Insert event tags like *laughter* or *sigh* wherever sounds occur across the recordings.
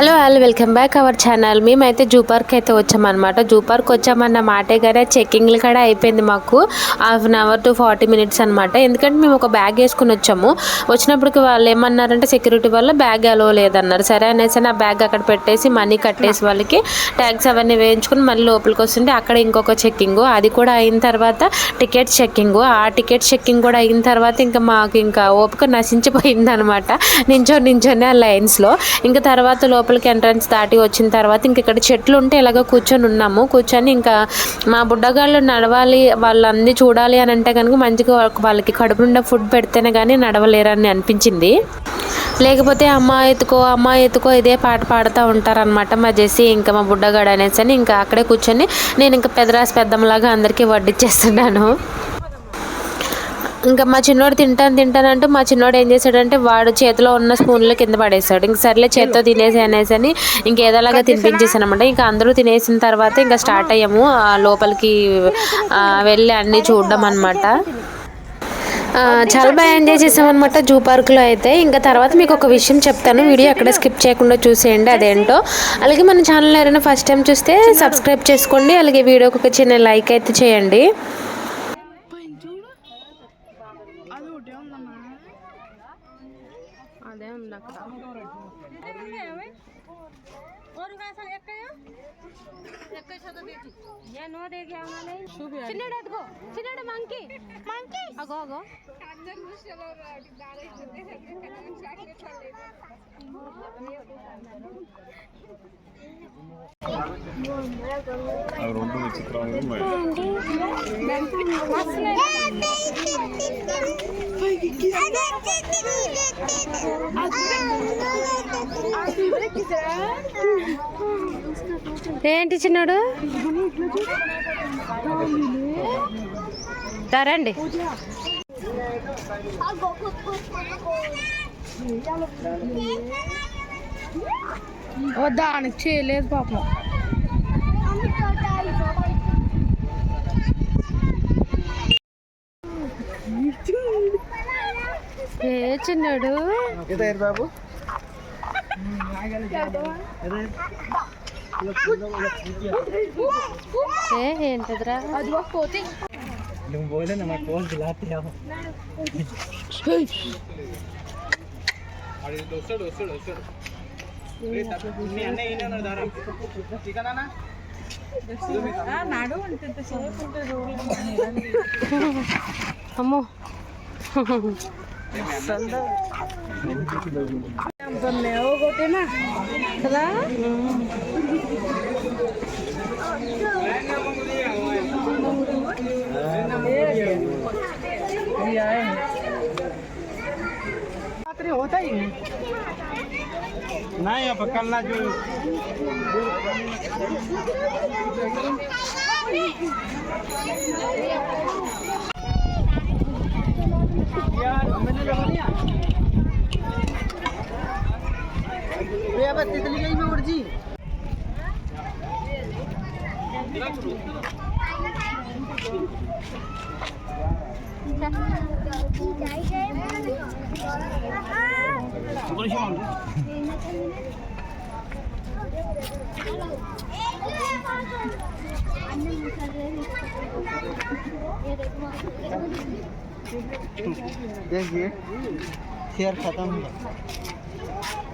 Hello all welcome back our channel. మేమైతే zoo park అయితే వచ్చామన్నమాట. జూ పార్క్ వచ్చామన్న మాటే కానీ చెక్కింగ్లు కూడా అయిపోయింది మాకు. Half an hour to forty minutes అనమాట ఎందుకంటే మేము ఒక బ్యాగ్ వేసుకుని వచ్చాము. వచ్చినప్పటికి వాళ్ళు ఏమన్నారంటే సెక్యూరిటీ వల్ల బ్యాగ్ అలో లేదన్నారు. సరే అనేసి ఆ బ్యాగ్ అక్కడ పెట్టేసి మనీ కట్టేసి వాళ్ళకి ట్యాక్స్ అవన్నీ వేయించుకుని మళ్ళీ లోపలికి వస్తుంటే అక్కడ ఇంకొక చెక్కింగ్. అది కూడా అయిన తర్వాత టికెట్ చెక్కింగ్. ఆ టికెట్ చెక్కింగ్ కూడా అయిన తర్వాత ఇంకా మాకు ఇంకా ఓపిక నశించిపోయింది అనమాట నించో నించోనే ఆ లైన్స్లో. ఇంకా తర్వాత లోపల లోపలికి ఎంట్రన్స్ దాటి వచ్చిన తర్వాత ఇంక ఇక్కడ చెట్లు ఉంటే ఇలాగ కూర్చొని ఉన్నాము. కూర్చొని ఇంకా మా బుడ్డగాళ్ళు నడవాలి వాళ్ళందరినీ చూడాలి అని అంటే కనుక మంచిగా వాళ్ళకి కడుపు నిండా ఫుడ్ పెడితేనే కానీ నడవలేరని అనిపించింది. లేకపోతే అమ్మ ఎత్తుకో అమ్మ ఎత్తుకో ఇదే పాట పాడుతూ ఉంటారనమాట మా చేసి ఇంకా మా బుడ్డగాడు అనేసి అని ఇంకా అక్కడే కూర్చొని నేను ఇంకా పెదరాసి పెద్దమ్మలాగా అందరికీ వడ్డిచ్చేస్తున్నాను. ఇంకా మా చిన్నోడు తింటాను తింటానంటూ మా చిన్నోడు ఏం చేశాడంటే వాడు చేతిలో ఉన్న స్పూన్లో కింద పడేస్తాడు ఇంక సర్లే చేత్తో తినేసి అనేసి అని ఇంకేదోలాగా తినిపించేసాను అనమాట ఇంకా అందరూ తినేసిన తర్వాత ఇంకా స్టార్ట్ అయ్యాము. ఆ లోపలికి వెళ్ళి అన్నీ చూడడం అనమాట చాలా బాగా ఎంజాయ్ చేసాం అనమాట జూ పార్క్లో అయితే. ఇంకా తర్వాత మీకు ఒక విషయం చెప్తాను. వీడియో అక్కడ స్కిప్ చేయకుండా చూసేయండి అదేంటో. అలాగే మన ఛానల్ ఎవరైనా ఫస్ట్ టైం చూస్తే సబ్స్క్రైబ్ చేసుకోండి. అలాగే వీడియోకి ఒక చిన్న లైక్ అయితే చేయండి పైన చూడు అది ఒకటే ఉందమ్మా అదే ఉంది అక్కడ చిన్నడు అదిగో చిన్నడు మంకీ మంకీ అగో అగో అవి రెండు విచిత్రంగా ఉన్నాయి ఏంటి చిన్నాడు? రండి దానికి చేయలేదు పాపం. ఏ చిన్నాడు? బాబు? ఏంటిదిరా? నువ్వు పోలే నా కోల్ దిలాతే వస్తాడు వస్తాడు వస్తాడు మీ ମ୍ୟାଓ ଗୋଟେ ନା ହେଲା होता ही नहीं नहीं अब करना जो यार मैंने लगा दिया। गई में उड़ जी देखिए शेयर खत्म हुआ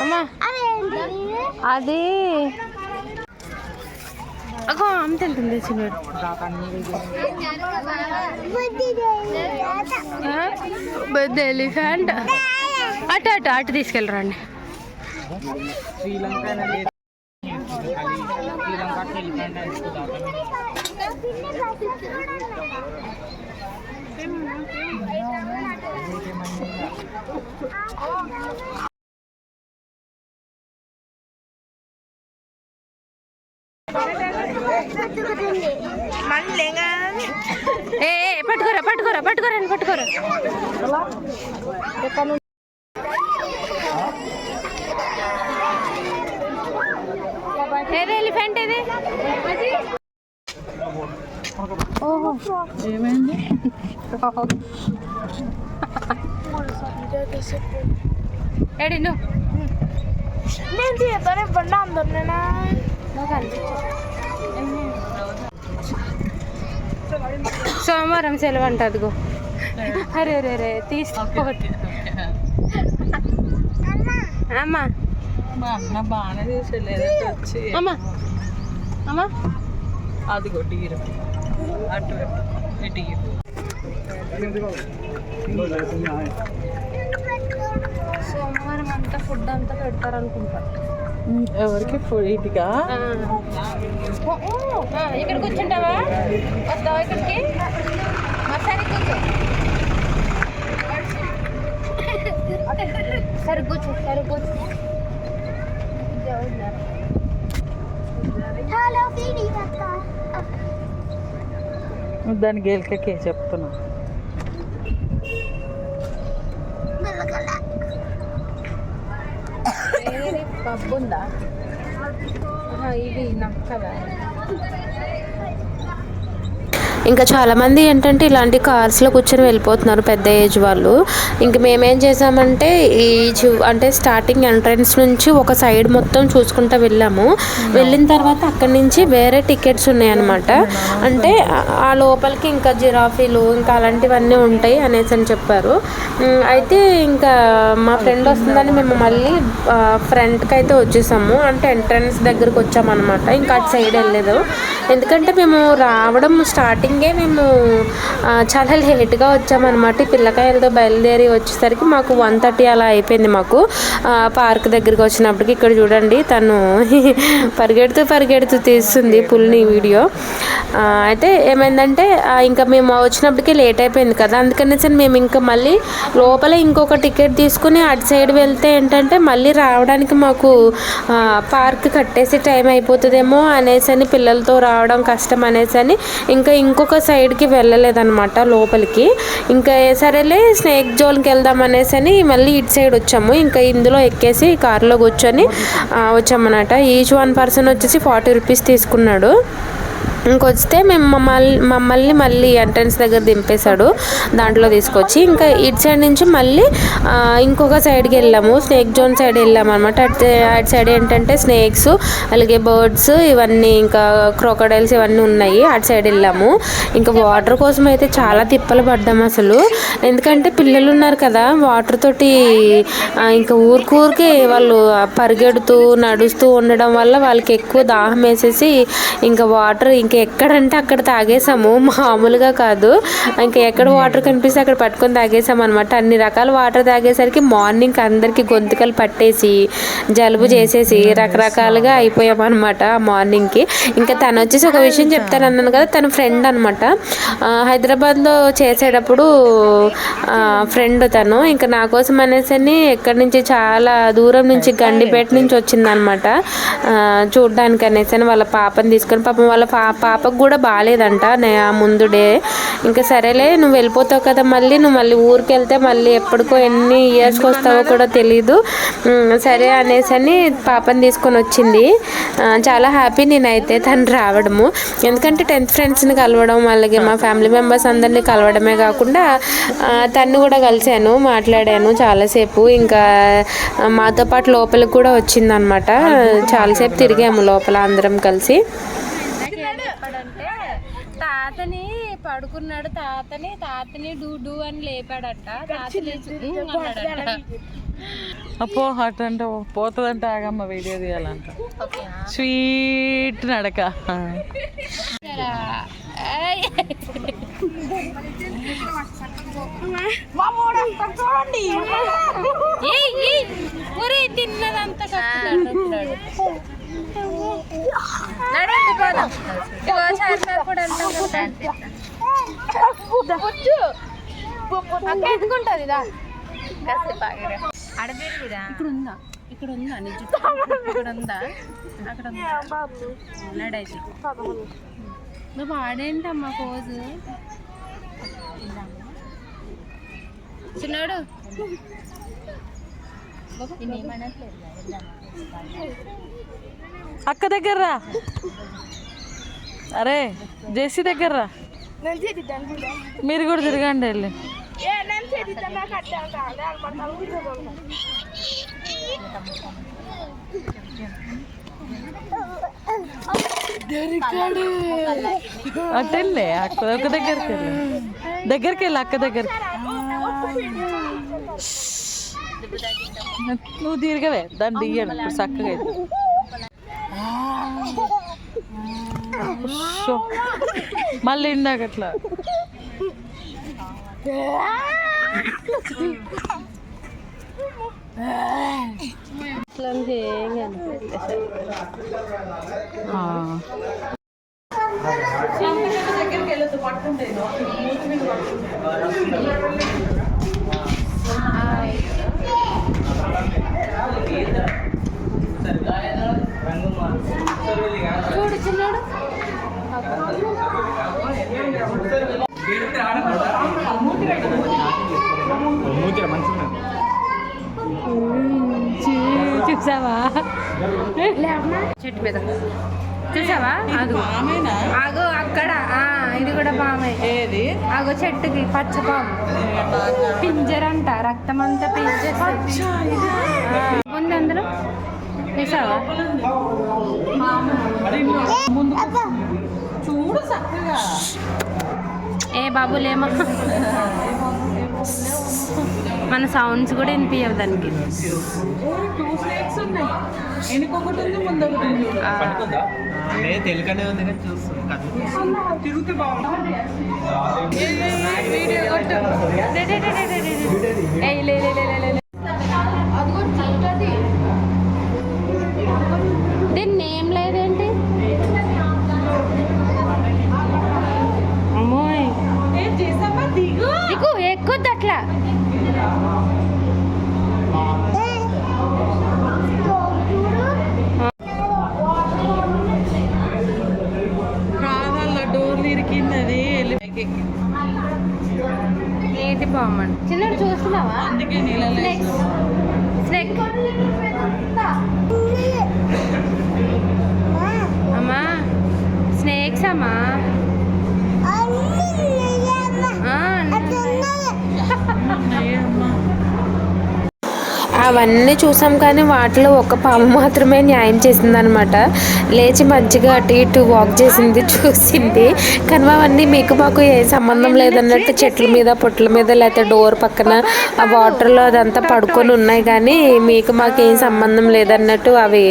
అమ్మా. అది. అగో అమ్మ తింటుంది చిన్నడు. పెద్ద ఎలిఫెంట్ అటు. అటు అటు తీసుకెళ్ళరండి ఏ ఏ, పట్టుకోరా పట్టుకోరా పట్టుకోరా పట్టుకోరా. ఏది ఎలిఫెంట్ ఇది ఏమైంది ఏడి నువ్వు? నేను తీయతానే బండి అందరినేనా? సోమవారం సెలవు అంట అదిగో. అరే రే రే తీసుకోవద్దు అమ్మా. బాగానే వచ్చి. అమ్మా. అమ్మా. అది కొట్టిరు అటు ఇటు ఇటు సోమవారం అంతా ఫుడ్ అంతా పెడతారు ఎవరికి ఇటుగా ఇక్కడ కూర్చుంటావా వస్తావా ఇక్కడికి? సరే కూర్చో. సరే కూర్చో సరే కూర్చో. దాని గేలికకే చెప్తున్నా. పబ్బు ఉందా ఇది నక్కదా ఇంకా చాలామంది ఏంటంటే ఇలాంటి కార్స్లో కూర్చొని వెళ్ళిపోతున్నారు పెద్ద ఏజ్ వాళ్ళు. ఇంక మేమేం చేసామంటే ఈ అంటే స్టార్టింగ్ ఎంట్రన్స్ నుంచి ఒక సైడ్ మొత్తం చూసుకుంటూ వెళ్ళాము. వెళ్ళిన తర్వాత అక్కడి నుంచి వేరే టికెట్స్ ఉన్నాయన్నమాట. అంటే ఆ- లోపలికి ఇంకా జిరాఫీలు ఇంకా అలాంటివన్నీ ఉంటాయి అనేసి అని చెప్పారు. అయితే ఇంకా మా ఫ్రెండ్ వస్తుందని మేము మళ్ళీ ఫ్రంట్కి అయితే వచ్చేసాము. అంటే ఎంట్రన్స్ దగ్గరికి వచ్చామన్నమాట. ఇంకా అటు సైడ్ వెళ్ళలేదు. ఎందుకంటే మేము రావడం స్టార్టింగ్ మేము చాలా లేట్గా వచ్చామన్నమాట. పిల్లకాయలతో బయలుదేరి వచ్చేసరికి మాకు వన్ థర్టీ అలా అయిపోయింది మాకు. పార్క్ దగ్గరికి వచ్చినప్పటికి ఇక్కడ చూడండి తను *laughs* పరిగెడుతూ పరిగెడుతూ తీస్తుంది పుల్ని వీడియో. అయితే ఏమైందంటే ఇంకా మేము వచ్చినప్పటికీ లేట్ అయిపోయింది కదా. అందుకనేసి మేము ఇంకా మళ్ళీ లోపల ఇంకొక టికెట్ తీసుకుని అటు సైడ్ వెళ్తే ఏంటంటే మళ్ళీ రావడానికి మాకు పార్క్ కట్టేసి టైం అయిపోతుందేమో అనేసి అని పిల్లలతో రావడం కష్టం అనేసి అని ఇంకా ఇంకొక సైడ్కి వెళ్ళలేదన్నమాట లోపలికి. ఇంకా సరేలే స్నేక్ జోన్కి వెళ్దాం అనేసి అని మళ్ళీ ఇటు సైడ్ వచ్చాము. ఇంకా ఇందులో ఎక్కేసి కారులో కూర్చొని వచ్చామన్నమాట. ఈచ్ వన్ పర్సన్ వచ్చేసి ఫార్టీ రూపీస్ తీసుకున్నాడు. ఇంకొస్తే మేము మమ్మల్ని మమ్మల్ని మళ్ళీ ఎంట్రన్స్ దగ్గర దింపేశాడు. దాంట్లో తీసుకొచ్చి ఇంకా ఇటు సైడ్ నుంచి మళ్ళీ ఇంకొక సైడ్కి వెళ్ళాము. స్నేక్ జోన్ సైడ్ వెళ్ళాము అనమాట అటు అటు సైడ్ ఏంటంటే స్నేక్స్ అలాగే బర్డ్స్ ఇవన్నీ ఇంకా క్రోకడైల్స్ ఇవన్నీ ఉన్నాయి. అటు సైడ్ వెళ్ళాము. ఇంకా వాటర్ కోసం అయితే చాలా తిప్పలు పడ్డాము అసలు. ఎందుకంటే పిల్లలు ఉన్నారు కదా వాటర్ తోటి ఇంకా ఊరికూరికే వాళ్ళు పరిగెడుతూ నడుస్తూ ఉండడం వల్ల వాళ్ళకి ఎక్కువ దాహం వేసేసి ఇంకా వాటర్ ఇంకా ఎక్కడంటే అక్కడ తాగేసాము. మామూలుగా కాదు. ఇంకా ఎక్కడ వాటర్ కనిపిస్తే అక్కడ పట్టుకొని తాగేసాం అనమాట అన్ని రకాల వాటర్ తాగేసరికి మార్నింగ్ అందరికీ గొంతుకలు పట్టేసి జలుబు చేసేసి రకరకాలుగా అయిపోయాం అనమాట మార్నింగ్కి. ఇంకా తను వచ్చేసి ఒక విషయం చెప్తాను అన్నాను కదా తన ఫ్రెండ్ అనమాట హైదరాబాద్లో చేసేటప్పుడు ఫ్రెండ్ తను. ఇంకా నా కోసం అనేసి అని ఎక్కడి నుంచి చాలా దూరం నుంచి గండిపేట నుంచి వచ్చిందనమాట చూడడానికి అనేసి అని వాళ్ళ పాపని తీసుకొని పాపం వాళ్ళ పాప పాపకు కూడా బాగాలేదంట ముందు డే. ఇంకా సరేలే నువ్వు వెళ్ళిపోతావు కదా మళ్ళీ. నువ్వు మళ్ళీ ఊరికి వెళ్తే మళ్ళీ ఎప్పటికో ఎన్ని ఇయర్స్కి వస్తావో కూడా తెలీదు. సరే అనేసి అని పాపని తీసుకొని వచ్చింది. చాలా హ్యాపీ నేనైతే తను రావడము. ఎందుకంటే టెన్త్ ఫ్రెండ్స్ని కలవడం అలాగే మా ఫ్యామిలీ మెంబర్స్ అందరినీ కలవడమే కాకుండా ఆ, తన్ని కూడా కలిశాను మాట్లాడాను చాలాసేపు. ఇంకా మాతో పాటు లోపలికి కూడా వచ్చిందనమాట. చాలాసేపు తిరిగాము లోపల అందరం కలిసి. తాతని పడుకున్నాడు తాతని తాతని డూ డూ అని లేపాడట. అప్పో అటు అంటే పోతుందంటే ఆగమ్మ వీడియో తీయాలంట. స్వీట్ నడక. తిన్నదంతా నడండి పోదాం. కూడా ఎందుకుంటది దా. ఇక్కడ ఉందా ఇక్కడ ఉందా నిజం ఇక్కడ ఉందా అక్కడ నువ్వు ఆడేంటమ్మా పోజు? చిన్నాడు. అక్క దగ్గర రా. అరే జేసీ దగ్గర రా మీరు కూడా తిరగండి వెళ్ళి. అటు వెళ్ళి అక్క ఒక దగ్గరికి వెళ్ళి. దగ్గరికి వెళ్ళి అక్క దగ్గరికి. నువ్వు తిరగవే దాన్ని దియ్యడు ఇప్పుడు చక్కగా అయితే షో. మళ్ళీ ఇందాక అట్లా అట్లా ఏం కనిపించలేదు ఆ. చూడు చిన్నాడు చూసావా? చెట్టు మీద. చూసావా? ఆగో. అక్కడ. ఆ, ఇది కూడా పామే. ఏది? ఆగో చెట్టుకి పచ్చ పాము. పింజర్ అంట రక్తం అంతా పింజేస్తుంది ఉంది అందులో? చూసావా? ముందు చూడు చక్కగా. ఏ బాబు లేమా? మన సౌండ్స్ కూడా వినిపించవు దానికి. టూ స్నేక్స్ ఉన్నాయి ఏంటి బాగుంది చిన్నడు చూస్తున్నావా? అందుకే నీళ్ళలో స్నేక్ అమ్మా స్నేక్స్ అమ్మా. అవన్నీ చూసాం కానీ వాటిలో ఒక పాము మాత్రమే న్యాయం చేసిందనమాట. లేచి మంచిగా అటు ఇటు వాక్ చేసింది చూసింది. కానీ అవన్నీ మీకు మాకు ఏ సంబంధం లేదన్నట్టు చెట్ల మీద పొట్ల మీద లేకపోతే డోర్ పక్కన ఆ వాటర్లో అదంతా పడుకొని ఉన్నాయి కానీ మీకు మాకు ఏం సంబంధం లేదన్నట్టు అవి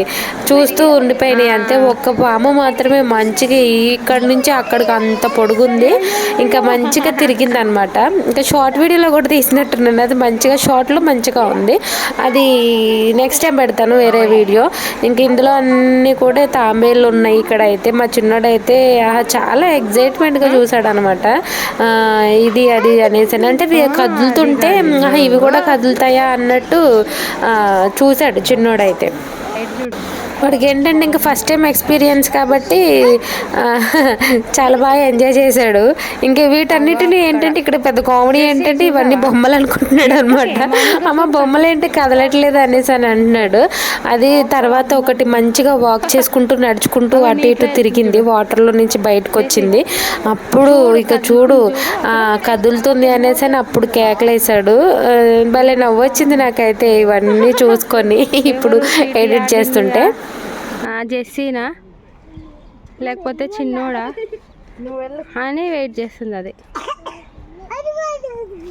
చూస్తూ ఉండిపోయినాయి. అంతే ఒక్క పాము మాత్రమే మంచిగా ఇక్కడ నుంచి అక్కడికి అంత పొడుగుంది. ఇంకా మంచిగా తిరిగింది అనమాట ఇంకా షార్ట్ వీడియోలో కూడా తీసినట్టున్నాను. అది మంచిగా షార్ట్లో మంచిగా ఉంది. అది నెక్స్ట్ టైం పెడతాను వేరే వీడియో ఇంక ఇందులో అన్నీ కూడా తాంబేలు ఉన్నాయి ఇక్కడ అయితే మా చిన్నోడైతే చాలా ఎగ్జైట్మెంట్గా చూసాడు అనమాట ఇది అది అనేసి అని. అంటే కదులుతుంటే ఇవి కూడా కదులుతాయా అన్నట్టు చూశాడు చిన్నోడైతే. వాడికి ఏంటంటే ఇంకా ఫస్ట్ టైం ఎక్స్పీరియన్స్ కాబట్టి చాలా బాగా ఎంజాయ్ చేశాడు. ఇంకా వీటన్నిటిని ఏంటంటే ఇక్కడ పెద్ద కామెడీ ఏంటంటే ఇవన్నీ బొమ్మలు అనుకుంటున్నాడు. అనమాట అమ్మ బొమ్మలు ఏంటి కదలట్లేదు అనేసి అని అంటున్నాడు. అది తర్వాత ఒకటి మంచిగా వాక్ చేసుకుంటూ నడుచుకుంటూ అటు ఇటు తిరిగింది. వాటర్లో నుంచి బయటకు వచ్చింది. అప్పుడు ఇక చూడు కదులుతుంది అనేసి అని అప్పుడు కేకలేశాడు. ఆ, భలే నవ్వు వచ్చింది నాకైతే ఇవన్నీ చూసుకొని. ఇప్పుడు ఎడిట్ చేస్తుంటే. జెస్సీనా? లేకపోతే చిన్నోడా? అని వెయిట్ చేస్తుంది అది.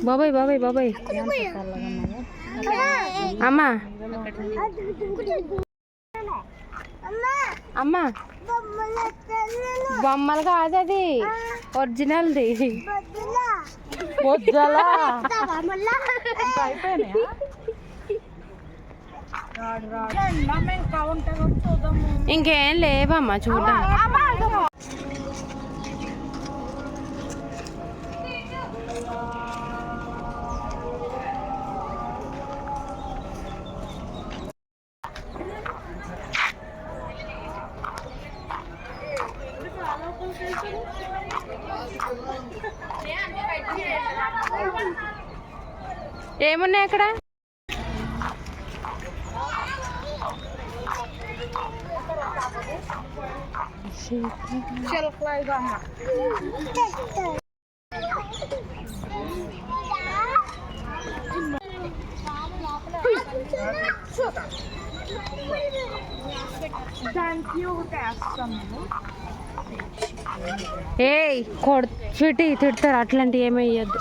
బాబాయ్ బాబాయ్ బాబాయ్. అమ్మా. అమ్మా. బొమ్మలు కాదు అది ఒరిజినల్ది వద్దాలా అయిపోయినాయా? ఇంకేం లేవమ్మా చూద్దాం. ఏమున్నాయి అక్కడ? ఏయ్ కొడు చుట్టి తిడతారు అట్లాంటివి ఏమీ వేయద్దు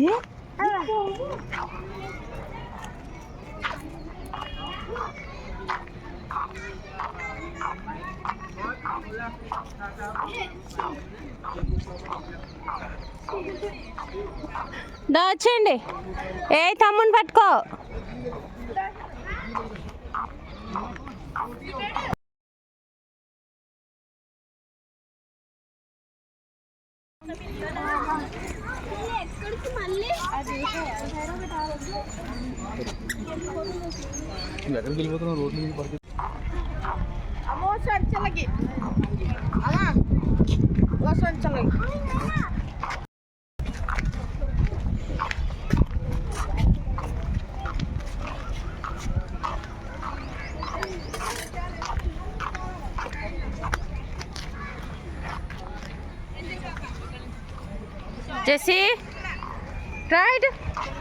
దా వచ్చేయండి ఏ తమ్ముని పట్టుకో. ఎక్కడికి వెళ్ళిపోతున్నావు? రోడ్డు మీద పడుతుంది Langsung lagi. Jesse, ride.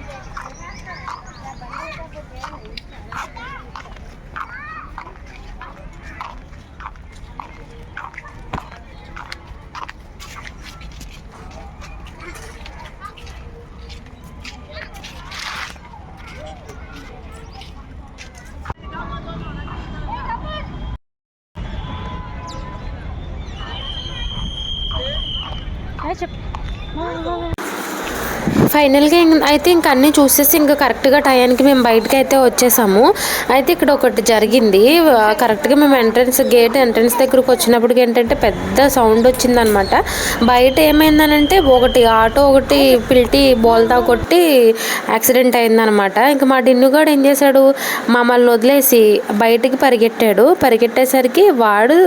ఫైనల్గా అయితే ఇంక అన్నీ చూసేసి ఇంకా కరెక్ట్గా టయానికి మేము బయటకు అయితే వచ్చేసాము. అయితే ఇక్కడ ఒకటి జరిగింది. కరెక్ట్గా మేము ఎంట్రన్స్ గేట్ ఎంట్రన్స్ దగ్గరకు వచ్చినప్పటికి ఏంటంటే పెద్ద సౌండ్ వచ్చిందనమాట. బయట ఏమైందనంటే ఒకటి ఆటో ఒకటి పిల్టి బోల్తా కొట్టి యాక్సిడెంట్ అయిందనమాట. ఇంకా మా డిన్నుగాడు ఏం చేశాడు? మమ్మల్ని వదిలేసి బయటికి పరిగెట్టాడు. పరిగెట్టేసరికి వాడు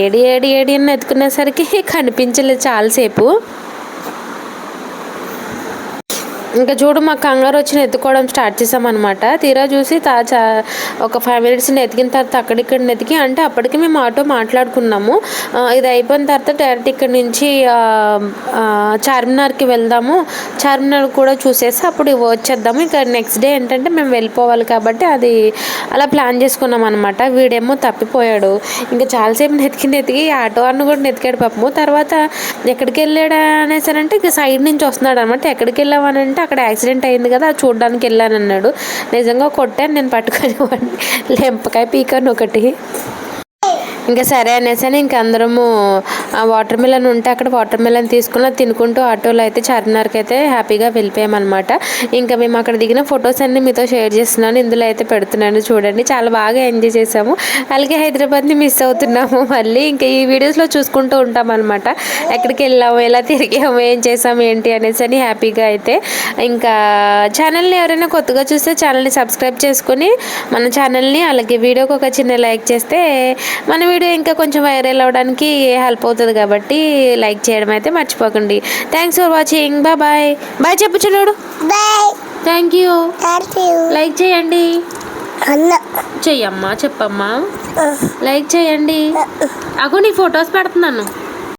ఏడి ఏడి ఏడి అని ఎత్తుకునేసరికి *laughs* కనిపించలేదు చాలాసేపు. ఇంకా చూడు మా కంగారు వచ్చి ఎత్తుకోవడం స్టార్ట్ చేసామన్నమాట. తీరా చూసి తా ఒక ఫైవ్ మినిట్స్ ఎతికిన తర్వాత అక్కడిక్కడ ఎతికి అంటే అప్పటికి మేము ఆటో మాట్లాడుకున్నాము. ఇది అయిపోయిన తర్వాత డైరెక్ట్ ఇక్కడ నుంచి చార్మినార్కి వెళ్దాము. చార్మినార్ కూడా చూసేసి అప్పుడు వచ్చేద్దాము. ఇంకా నెక్స్ట్ డే ఏంటంటే మేము వెళ్ళిపోవాలి కాబట్టి అది అలా ప్లాన్ చేసుకున్నాం అనమాట వీడేమో తప్పిపోయాడు. ఇంకా చాలాసేపు నెతికి నెతికి ఆటో అన్న కూడా నెతికాడు పాపము. తర్వాత ఎక్కడికి వెళ్ళాడా అనేసానంటే ఇంకా సైడ్ నుంచి వస్తున్నాడు అనమాట ఎక్కడికి వెళ్ళావనంటే అక్కడ యాక్సిడెంట్ అయింది కదా అది చూడడానికి వెళ్ళాను అన్నాడు నిజంగా కొట్టాను నేను పట్టుకొని *laughs* వాడిని లెంపకాయ పీకాను ఒకటి. ఇంకా సరే అనేసి అని ఇంకా అందరము వాటర్ మిలన్ ఉంటే అక్కడ వాటర్ మిలన్ తీసుకుని తినుకుంటూ ఆటోలో అయితే చార్మినార్కి అయితే హ్యాపీగా వెళ్ళిపోయామన్నమాట. ఇంకా మేము అక్కడ దిగిన ఫొటోస్ అన్ని మీతో షేర్ చేస్తున్నాను ఇందులో అయితే పెడుతున్నాను చూడండి. చాలా బాగా ఎంజాయ్ చేసాము. అలాగే హైదరాబాద్ని మిస్ అవుతున్నాము మళ్ళీ. ఇంకా ఈ వీడియోస్లో చూసుకుంటూ ఉంటాం అనమాట ఎక్కడికి వెళ్ళాము ఎలా తిరిగాము ఏం చేసాము ఏంటి అనేసి అని హ్యాపీగా అయితే. ఇంకా ఛానల్ని ఎవరైనా కొత్తగా చూస్తే ఛానల్ని సబ్స్క్రైబ్ చేసుకొని మన ఛానల్ని అలాగే వీడియోకి ఒక చిన్న లైక్ చేస్తే మన వీడియో ఇంకా కొంచెం వైరల్ అవ్వడానికి హెల్ప్ అవుతుంది కాబట్టి లైక్ చేయడం అయితే మర్చిపోకండి. Thanks for watching bye bye bye చెప్పు చిన్నోడు. థ్యాంక్ యూ లైక్ చేయండి. చెయ్యమ్మా చెప్పమ్మా. లైక్ చేయండి. అగో నీ ఫొటోస్ పెడుతున్నాను.